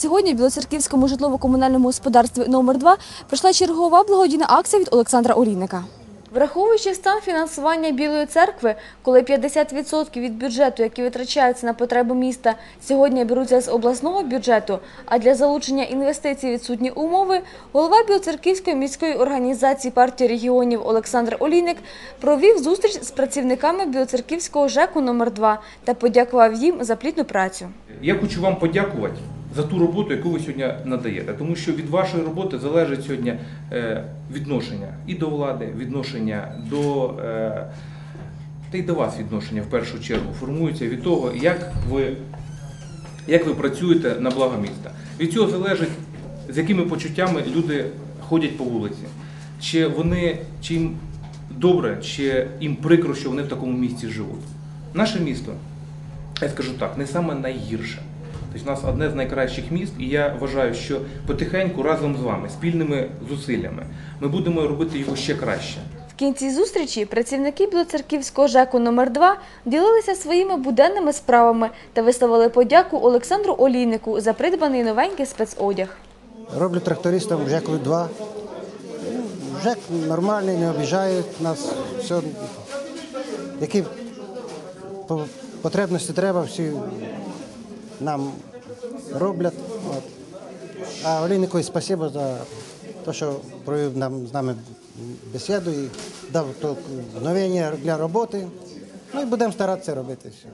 Сьогодні в Білоцерківському житлово-комунальному господарстві номер 2 пройшла чергова благодійна акція від Олександра Олійника. Враховуючи стан фінансування Білої церкви, коли 50% від бюджету, які витрачаються на потреби міста, сьогодні беруться з обласного бюджету, а для залучення інвестицій відсутні умови, голова Білоцерківської міської організації партії регіонів Олександр Олійник провів зустріч з працівниками Білоцерківського ЖЕКу номер 2 та подякував їм за плідну працю. Я хочу вам подякувати за ту роботу, яку ви сьогодні надаєте, тому що від вашої роботи залежить сьогодні е, відношення і до влади, відношення до е, та й до вас відношення в першу чергу формується від того, як ви, як ви працюєте на благо міста. Від цього залежить, з якими почуттями люди ходять по вулиці. Чи вони чи їм добре, чи їм прикро, що вони в такому місці живуть. Наше місто я скажу так, не саме найгірше. Тобто у нас одне з найкращих міст, і я вважаю, що потихеньку разом з вами, спільними зусиллями, ми будемо робити його ще краще. В кінці зустрічі працівники Білоцерківського ЖЕКу номер 2 ділилися своїми буденними справами та висловили подяку Олександру Олійнику за придбаний новенький спецодяг. Роблю трактористом в ЖЕКу 2. Ну, ЖЕК нормальний, не обіжають нас. Все, які по- потребності треба, всі нам роблять. От. А Олійнику спасибо за те, що провів нам з нами бесіду і дав то новення для роботи. Ну і будемо старатися робити все.